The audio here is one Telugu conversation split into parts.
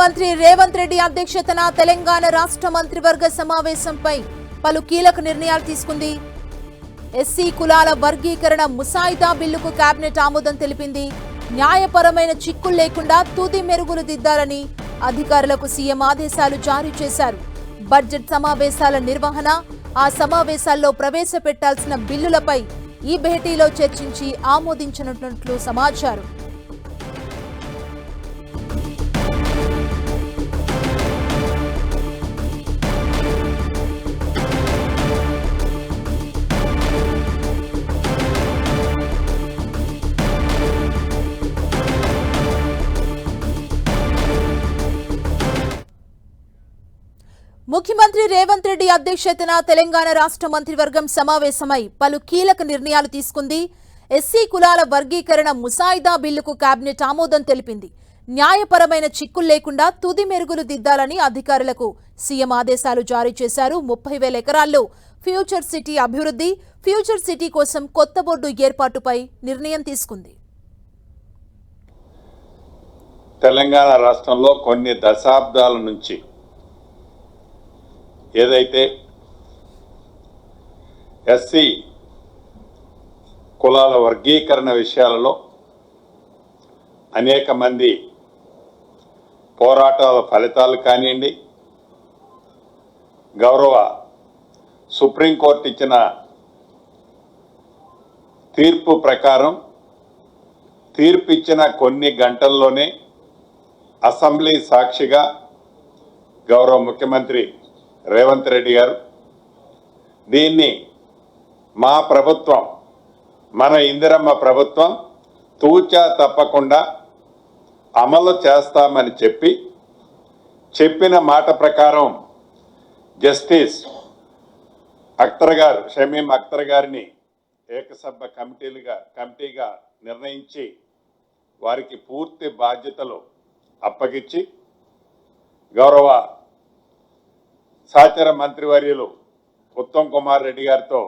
ముఖ్యమంత్రి రేవంత్ రెడ్డి అధ్యక్షతన తెలంగాణ రాష్ట్ర మంత్రివర్గ సమావేశంపై పలు కీలక నిర్ణయాలు తీసుకుంది. ఎస్సీ కులాల వర్గీకరణ ముసాయిదా బిల్లుకు కేబినెట్ ఆమోదం తెలిపింది. న్యాయపరమైన చిక్కులు లేకుండా తుది మెరుగులు దిద్దాలని అధికారులకు సీఎం ఆదేశాలు జారీ చేశారు. బడ్జెట్ సమావేశాల నిర్వహణ ఆ సమావేశాల్లో ప్రవేశపెట్టాల్సిన బిల్లులపై ఈ భేటీలో చర్చించి ఆమోదించనున్నట్లు సమాచారం. ముఖ్యమంత్రి రేవంత్ రెడ్డి అధ్యక్షతన తెలంగాణ రాష్ట్ర మంత్రివర్గం సమావేశమై పలు కీలక నిర్ణయాలు తీసుకుంది. ఎస్సీ కులాల వర్గీకరణ ముసాయిదా బిల్లుకు కేబినెట్ ఆమోదం తెలిపింది. న్యాయపరమైన చిక్కులు లేకుండా తుది మెరుగులు దిద్దాలని అధికారులకు సీఎం ఆదేశాలు జారీ చేశారు. ముప్పై వేల ఎకరాల్లో ఫ్యూచర్ సిటీ అభివృద్ధి ఫ్యూచర్ సిటీ కోసం కొత్త బోర్డు ఏర్పాటుపై నిర్ణయం తీసుకుంది. తెలంగాణ రాష్ట్రంలో కొన్ని దశాబ్దాల నుంచి ఏదైతే ఎస్సీ కులాల వర్గీకరణ విషయాలలో అనేక మంది పోరాటాల ఫలితాలు కానివ్వండి గౌరవ సుప్రీంకోర్టు ఇచ్చిన తీర్పు ప్రకారం తీర్పు ఇచ్చిన కొన్ని గంటల్లోనే అసెంబ్లీ సాక్షిగా గౌరవ ముఖ్యమంత్రి రేవంత్ రెడ్డి గారు. దీన్ని మా ప్రభుత్వం మన ఇందిరమ్మ ప్రభుత్వం తూచా తప్పకుండా అమలు చేస్తామని చెప్పి చెప్పిన మాట ప్రకారం జస్టిస్ అఖ్తర్ గారు షమీం అఖ్తర్ గారిని ఏకసభ్య కమిటీలుగా కమిటీగా నిర్ణయించి వారికి పూర్తి బాధ్యతలు అప్పగించి గౌరవ సహచర మంత్రివర్యులు ఉత్తమ్ కుమార్ రెడ్డి గారితో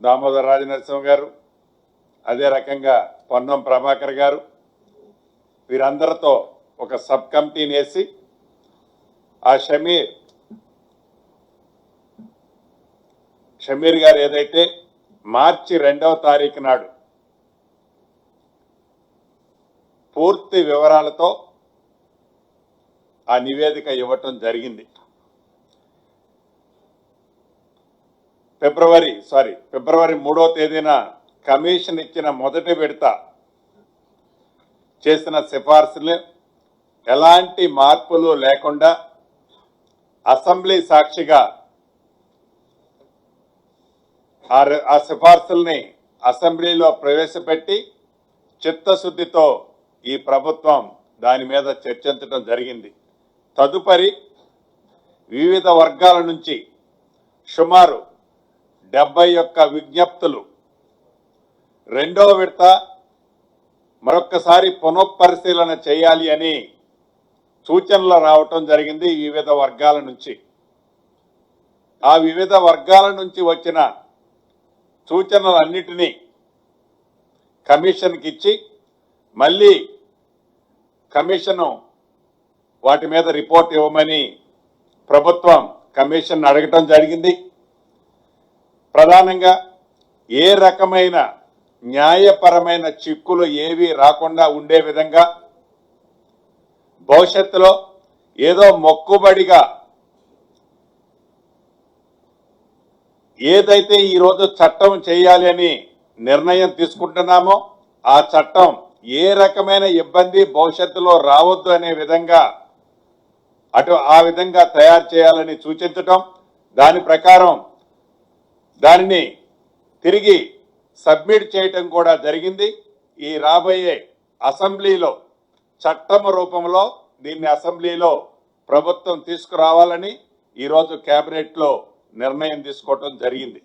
దామోదర్ రాజనరసింహ గారు అదే రకంగా పొన్నం ప్రభాకర్ గారు వీరందరితో ఒక సబ్ కమిటీని వేసి ఆ షమీర్ షమీర్ గారు ఏదైతే మార్చి రెండవ తారీఖు నాడు పూర్తి వివరాలతో ఆ నివేదిక ఇవ్వటం జరిగింది. ఫిబ్రవరి సారీ ఫిబ్రవరి మూడో తేదీన కమిషన్ ఇచ్చిన మొదటి విడత చేసిన సిఫార్సులు ఎలాంటి మార్పులు లేకుండా అసెంబ్లీ సాక్షిగా ఆ ర- ఆ సిఫార్సుల్ని అసెంబ్లీలో ప్రవేశపెట్టి చిత్తశుద్ధితో ఈ ప్రభుత్వం దాని మీద చర్చించడం జరిగింది. తదుపరి వివిధ వర్గాల నుంచి సుమారు డెబ్బై యొక్క విజ్ఞప్తులు. రెండవ విడత మరొక్కసారి పునఃపరిశీలన చేయాలి అని సూచనలు రావటం జరిగింది వివిధ వర్గాల నుంచి. ఆ వివిధ వర్గాల నుంచి వచ్చిన సూచనలన్నిటినీ కమిషన్కి ఇచ్చి మళ్ళీ కమిషను వాటి మీద రిపోర్ట్ ఇవ్వమని ప్రభుత్వం కమిషన్ అడగటం జరిగింది. ప్రధానంగా ఏ రకమైన న్యాయపరమైన చిక్కులు ఏవి రాకుండా ఉండే విధంగా భవిష్యత్తులో ఏదో మొక్కుబడిగా ఏదైతే ఈరోజు చట్టం చేయాలి అని నిర్ణయం తీసుకుంటున్నామో ఆ చట్టం ఏ రకమైన ఇబ్బంది భవిష్యత్తులో రావద్దు అనే విధంగా అటు ఆ విధంగా తయారు చేయాలని సూచించటం దాని ప్రకారం దానిని తిరిగి సబ్మిట్ చేయటం కూడా జరిగింది. ఈ రాబోయే అసెంబ్లీలో చట్టం రూపంలో దీన్ని అసెంబ్లీలో ప్రభుత్వం తీసుకురావాలని ఈరోజు కేబినెట్లో నిర్ణయం తీసుకోవటం జరిగింది.